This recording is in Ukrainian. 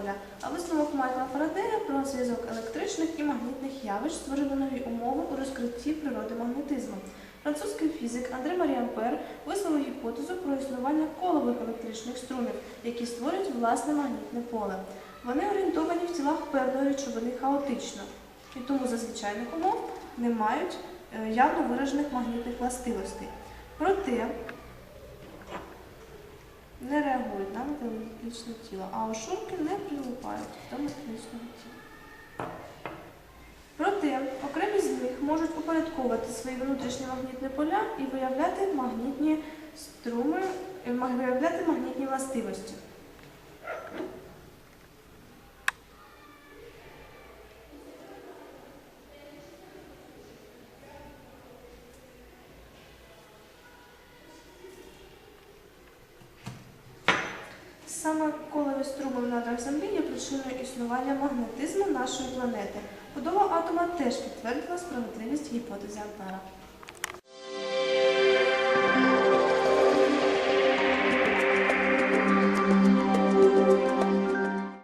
поля, а висновок Майкла Фарадея про зв'язок електричних і магнітних явищ створили нові умови у розкритті природи магнетизму. Французький фізик Андре Марі Ампер висловив гіпотезу про існування колових електричних струмів, які створюють власне магнітне поле. Вони орієнтовані в тілах певної речовини хаотично, і тому за звичайних умов не мають е, явно виражених магнітних властивостей. Проте не реагують на металічне тіло, а ошурки не прилипають до металічного тіла. Проте окремі з них можуть упорядковувати свої внутрішні магнітні поля і виявляти магнітні струми, виявляти магнітні властивості. Саме колові струми в надрах Землі є причиною існування магнетизму нашої планети. Будова атома теж підтвердила справедливість гіпотези Ампера.